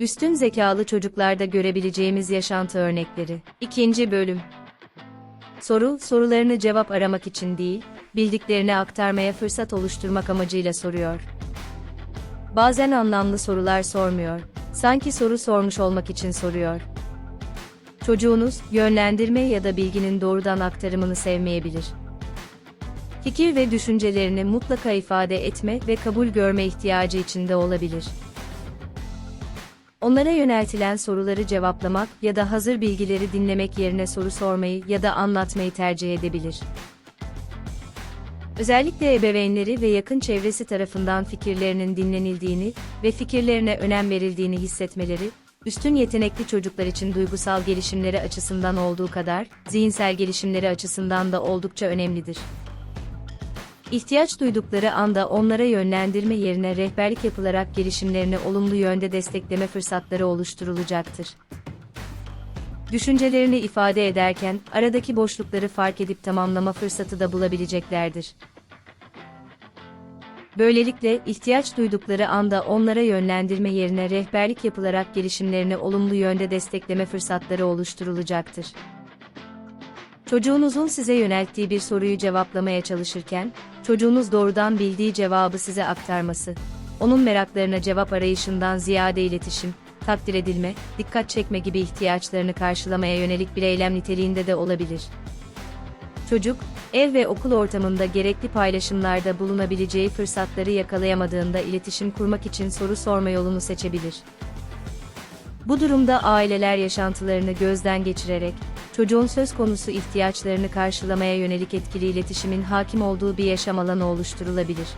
Üstün zekalı çocuklarda görebileceğimiz yaşantı örnekleri. İkinci bölüm. Soru, sorularını cevap aramak için değil, bildiklerini aktarmaya fırsat oluşturmak amacıyla soruyor. Bazen anlamlı sorular sormuyor. Sanki soru sormuş olmak için soruyor. Çocuğunuz, yönlendirme ya da bilginin doğrudan aktarımını sevmeyebilir. Fikir ve düşüncelerini mutlaka ifade etme ve kabul görme ihtiyacı içinde olabilir. Onlara yöneltilen soruları cevaplamak ya da hazır bilgileri dinlemek yerine soru sormayı ya da anlatmayı tercih edebilir. Özellikle ebeveynleri ve yakın çevresi tarafından fikirlerinin dinlenildiğini ve fikirlerine önem verildiğini hissetmeleri, üstün yetenekli çocuklar için duygusal gelişimleri açısından olduğu kadar, zihinsel gelişimleri açısından da oldukça önemlidir. İhtiyaç duydukları anda onlara yönlendirme yerine rehberlik yapılarak gelişimlerini olumlu yönde destekleme fırsatları oluşturulacaktır. Düşüncelerini ifade ederken aradaki boşlukları fark edip tamamlama fırsatı da bulabileceklerdir. Böylelikle ihtiyaç duydukları anda onlara yönlendirme yerine rehberlik yapılarak gelişimlerini olumlu yönde destekleme fırsatları oluşturulacaktır. Çocuğunuzun size yönelttiği bir soruyu cevaplamaya çalışırken, çocuğunuz doğrudan bildiği cevabı size aktarması, onun meraklarına cevap arayışından ziyade iletişim, takdir edilme, dikkat çekme gibi ihtiyaçlarını karşılamaya yönelik bir eylem niteliğinde de olabilir. Çocuk, ev ve okul ortamında gerekli paylaşımlarda bulunabileceği fırsatları yakalayamadığında iletişim kurmak için soru sorma yolunu seçebilir. Bu durumda aileler yaşantılarını gözden geçirerek, çocuğun söz konusu ihtiyaçlarını karşılamaya yönelik etkili iletişimin hakim olduğu bir yaşam alanı oluşturulabilir.